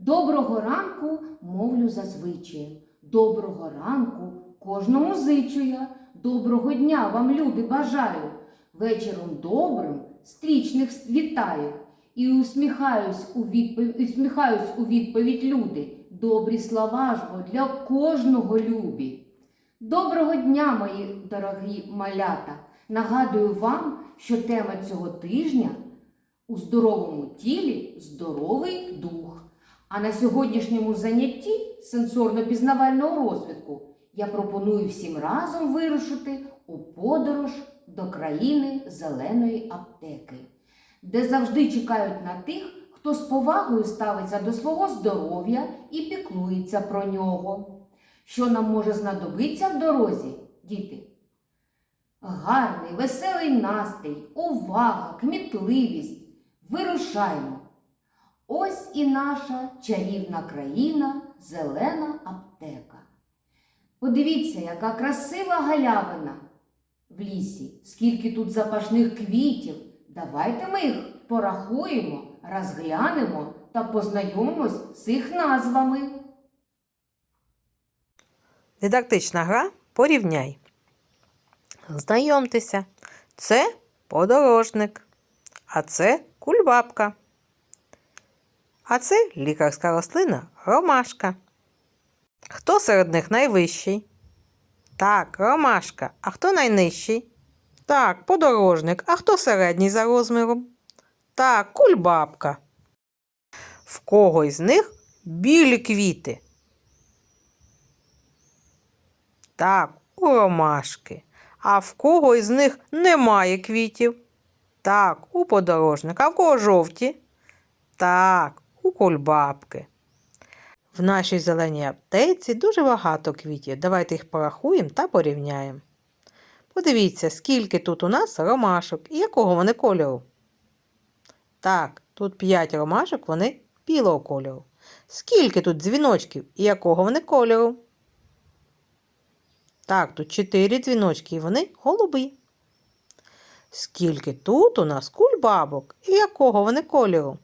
Доброго ранку мовлю зазвичай. Доброго ранку кожному зичу я. Доброго дня вам, люди, бажаю. Вечором добрим стрічних вітаю. І усміхаюсь у відповідь, усміхаюсь у відповідь люди. Добрі слова ж бо для кожного любі. Доброго дня, мої дорогі малята! Нагадую вам, що тема цього тижня у здоровому тілі здоровий дух. А на сьогоднішньому занятті сенсорно-пізнавального розвитку я пропоную всім разом вирушити у подорож до країни зеленої аптеки, де завжди чекають на тих, хто з повагою ставиться до свого здоров'я і піклується про нього. Що нам може знадобитися в дорозі, діти? Гарний, веселий настрій, увага, кмітливість. Вирушаймо. Ось і наша чарівна країна, зелена аптека. Подивіться, яка красива галявина в лісі, скільки тут запашних квітів. Давайте ми їх порахуємо, розглянемо та познайомимось з їх назвами. Дидактична гра порівняй. Знайомтеся, це подорожник, а це кульбабка. А це лікарська рослина ромашка. Хто серед них найвищий? Так, ромашка. А хто найнижчий? Так, подорожник. А хто середній за розміром? Так, кульбабка. В кого із них білі квіти? Так, у ромашки. А в кого із них немає квітів? Так, у подорожника. А в кого жовті? Так, у кульбабки. В нашій зеленій аптеці дуже багато квітів. Давайте їх порахуємо та порівняємо. Подивіться, скільки тут у нас ромашок і якого вони кольору. Так, тут 5 ромашок, вони білого кольору. Скільки тут дзвіночків і якого вони кольору? Так, тут чотири дзвіночки, і вони голуби. Скільки тут у нас кульбабок і якого вони кольору?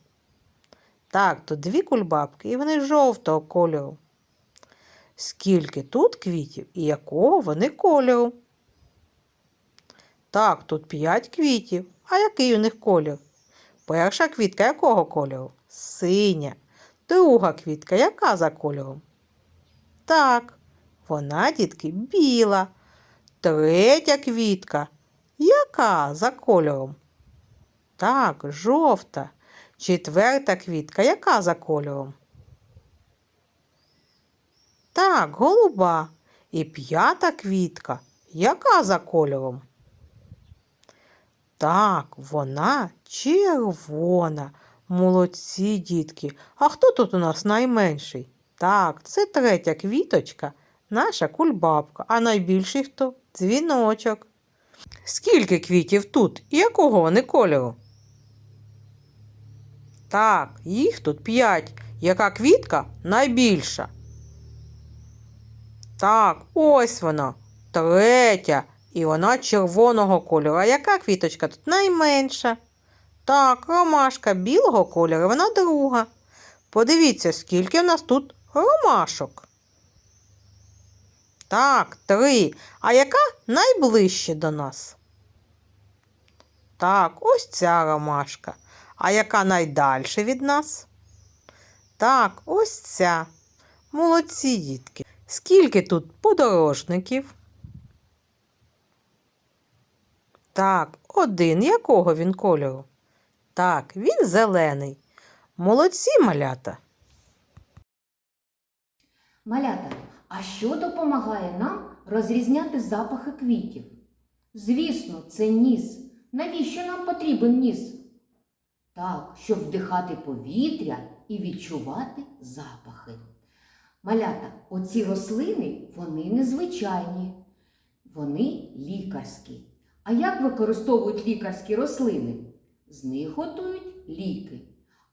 Так, тут дві кульбабки, і вони жовтого кольору. Скільки тут квітів і якого вони кольору? Так, тут п'ять квітів. А який у них колір? Перша квітка якого кольору? Синя. Друга квітка яка за кольором? Так, вона, дітки, біла. Третя квітка. Яка за кольором? Так, жовта. Четверта квітка. Яка за кольором? Так, голуба. І п'ята квітка. Яка за кольором? Так, вона червона. Молодці, дітки. А хто тут у нас найменший? Так, це третя квіточка, наша кульбабка, а найбільший хто? Дзвіночок. Скільки квітів тут і якого вони кольору? Так, їх тут п'ять. Яка квітка найбільша? Так, ось вона, третя, і вона червоного кольору. А яка квіточка тут найменша? Так, ромашка білого кольору, вона друга. Подивіться, скільки в нас тут ромашок. Так, три. А яка найближче до нас? Так, ось ця ромашка. А яка найдальше від нас? Так, ось ця. Молодці, дітки. Скільки тут подорожників? Так, один. Якого він кольору? Так, він зелений. Молодці, малята. Малята, а що допомагає нам розрізняти запахи квітів? Звісно, це ніс. Навіщо нам потрібен ніс? Так, щоб вдихати повітря і відчувати запахи. Малята, оці рослини, вони незвичайні, вони лікарські. А як використовують лікарські рослини? З них готують ліки.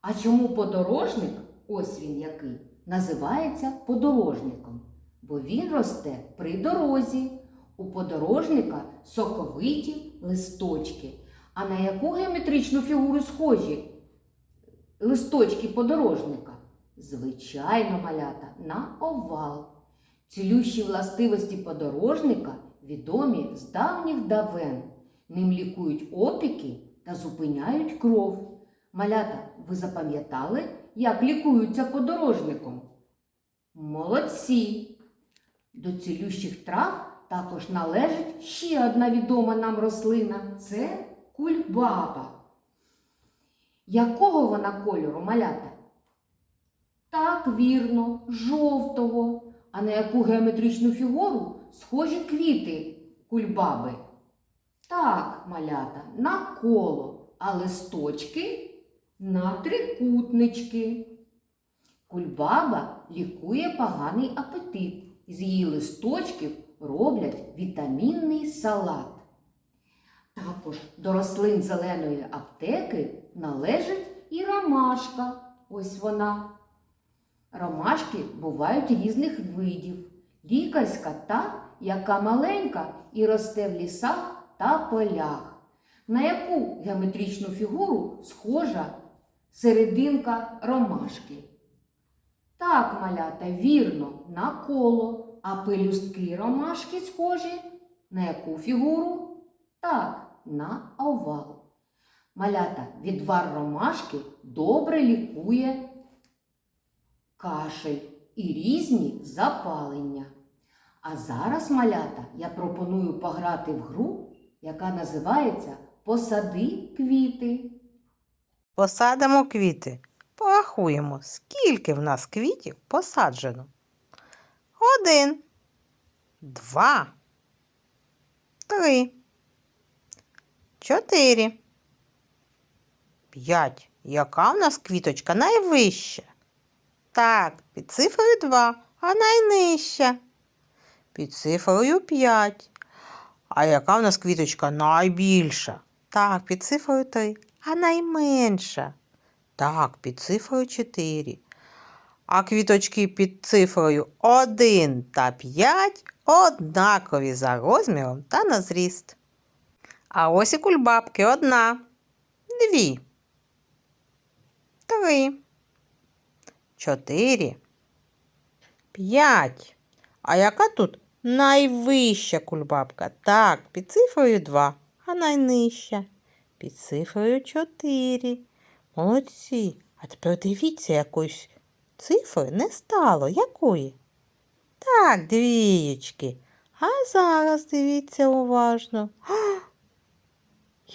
А чому подорожник, ось він який, називається подорожником? Бо він росте при дорозі. У подорожника соковиті листочки. А на яку геометричну фігуру схожі листочки подорожника? Звичайно, малята на овал. Цілющі властивості подорожника відомі з давніх давен. Ним лікують опіки та зупиняють кров. Малята, ви запам'ятали, як лікуються подорожником? Молодці! До цілющих трав також належить ще одна відома нам рослина це кульбаба. Якого вона кольору малята? Так, вірно, жовтого. А на яку геометричну фігуру схожі квіти кульбаби? Так, малята, на коло, а листочки на трикутнички. Кульбаба лікує поганий апетит. З її листочків роблять вітамінний салат. Також до рослин зеленої аптеки належить і ромашка. Ось вона. Ромашки бувають різних видів. Лікарська та, яка маленька і росте в лісах та полях. На яку геометричну фігуру схожа серединка ромашки? Так, малята, вірно, на коло, а пелюстки ромашки схожі на яку фігуру? Так, на овал. Малята, відвар ромашки добре лікує кашель і різні запалення. А зараз, малята, я пропоную пограти в гру, яка називається Посади квіти. Посадимо квіти. Порахуємо, скільки в нас квітів посаджено. Один, два, три, чотири, п'ять. Яка в нас квіточка найвища? Так, під цифрою 2, а найнижча. Під цифрою 5. А яка в нас квіточка найбільша? Так, під цифрою 3, а найменша. Так, під цифрою 4. А квіточки під цифрою 1 та 5 однакові за розміром та на зріст. А ось і кульбабки одна, дві, три, чотири, п'ять. А яка тут найвища кульбабка? Так, під цифрою 2, а найнижча під цифрою 4. Молодці. А тепер дивіться, якоїсь цифри не стало. Якої? Так, двієчки. А зараз дивіться уважно. А,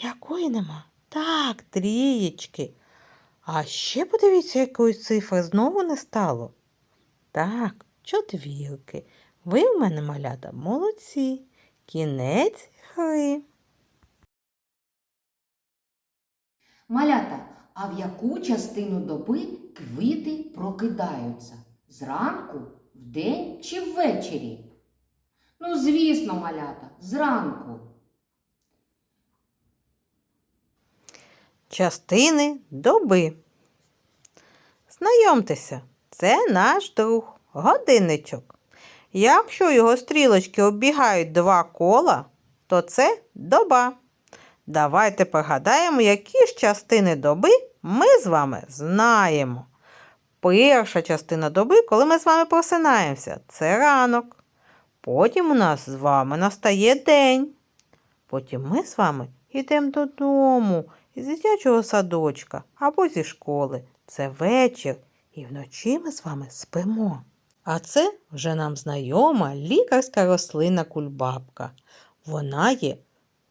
якої нема? Так, трієчки. А ще подивіться, якої цифри знову не стало. Так, чотвірки. Ви в мене, малята, молодці. Кінець гри. Малята, а в яку частину доби квіти прокидаються? Зранку, вдень чи ввечері? Ну, звісно, малята, зранку. Частини доби. Знайомтеся, це наш друг, годинничок. Якщо його стрілочки оббігають два кола, то це доба. Давайте пригадаємо, які ж частини доби ми з вами знаємо. Перша частина доби, коли ми з вами просинаємося, це ранок. Потім у нас з вами настає день. Потім ми з вами йдемо додому із дитячого садочка або зі школи. Це вечір, і вночі ми з вами спимо. А це вже нам знайома лікарська рослина кульбабка. Вона є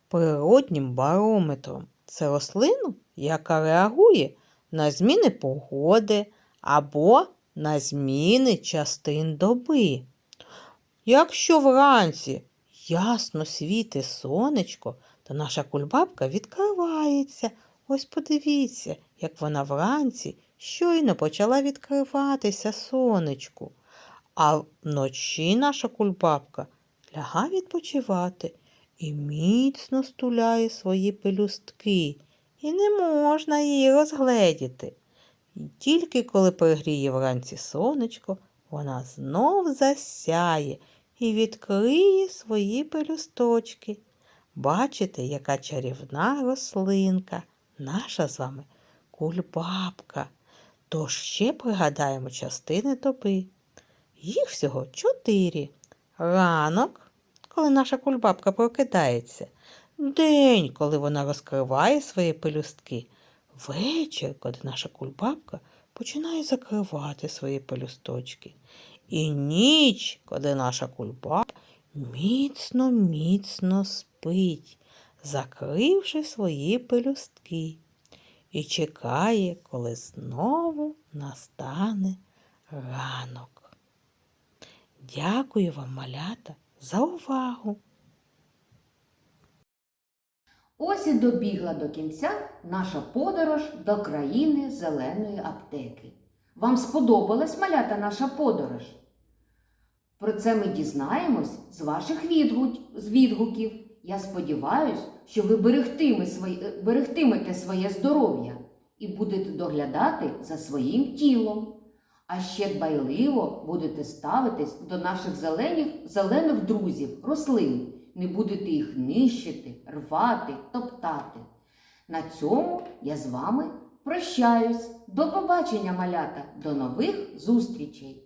природнім барометром. Це рослина, яка реагує на зміни погоди або на зміни частин доби. Якщо вранці ясно світить сонечко, то наша кульбабка відкривається. Ось подивіться, як вона вранці щойно почала відкриватися сонечку. А вночі наша кульбабка ляга відпочивати і міцно стуляє свої пелюстки, і не можна її розгледіти. І тільки коли пригріє вранці сонечко, вона знов засяє і відкриє свої пелюсточки. Бачите, яка чарівна рослинка, наша з вами кульбабка. Тож ще пригадаємо частини доби. Їх всього чотири. Ранок, коли наша кульбабка прокидається, день, коли вона розкриває свої пелюстки, вечір, коли наша кульбабка починає закривати свої пелюсточки, і ніч, коли наша кульбабка міцно, міцно спить, закривши свої пелюстки, і чекає, коли знову настане ранок. Дякую вам, малята, за увагу. Ось і добігла до кінця наша подорож до країни зеленої аптеки. Вам сподобалась малята наша подорож? Про це ми дізнаємось з ваших відгук, з відгуків. Я сподіваюся, що ви берегтиме свої- е, берегтимете своє здоров'я і будете доглядати за своїм тілом. А ще дбайливо будете ставитись до наших зелених, зелених друзів, рослин. Не будете їх нищити, рвати, топтати. На цьому я з вами прощаюсь. До побачення, малята, до нових зустрічей!